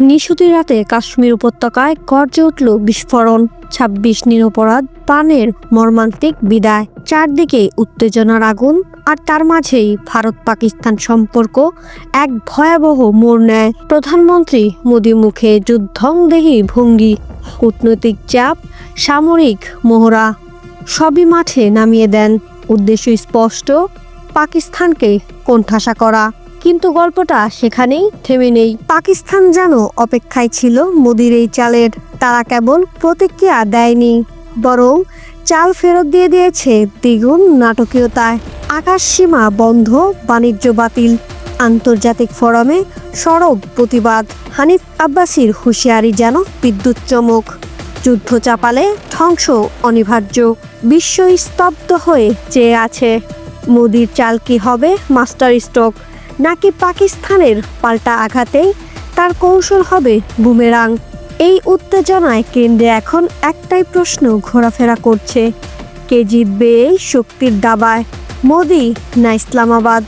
নিশুতি রাতে কাশ্মীর উপত্যকায় গর্জে উঠল বিস্ফোরণ। ছাব্বিশ নিরপরাধ প্রাণের মর্মান্তিক বিদায়। চারদিকে উত্তেজনার আগুন, আর তার মাঝেই ভারত পাকিস্তান সম্পর্ক এক ভয়াবহ মোড় নেয়। প্রধানমন্ত্রী মোদী মুখে যুদ্ধংদেহী ভঙ্গি, কূটনৈতিক চাপ, সামরিক মোহরা, সবই মাঠে নামিয়ে দেন। উদ্দেশ্য স্পষ্ট, পাকিস্তানকে কোণঠাসা করা। কিন্তু গল্পটা সেখানেই থেমে নেই। পাকিস্তান যেন অপেক্ষায় ছিল মোদির এই চালের। তারা কেবল প্রতিক্রিয়া দেয়নি, বরং চাল ফেরত দিয়ে দিয়েছে দ্বিগুণ নাটকীয়তায়। আকাশ সীমা বন্ধ, বাণিজ্য বাতিল। আন্তর্জাতিক ফোরামে সরব প্রতিবাদ। হানিফ আব্বাসির হুঁশিয়ারি যেন বিদ্যুৎ চমক। যুদ্ধ চাপালে ধ্বংস অনিবার্য। বিশ্ব স্তব্ধ হয়ে চেয়ে আছে। মোদির চাল কি হবে মাস্টার স্ট্রোক নাকি পাকিস্তানের পাল্টা আঘাতেই তার কৌশল হবে বুমেরাং? এই উত্তেজনায় কেন্দ্রে এখন একটাই প্রশ্ন ঘোরাফেরা করছে। কে জিতবে এই শক্তির দাবায়? মোদি না ইসলামাবাদ?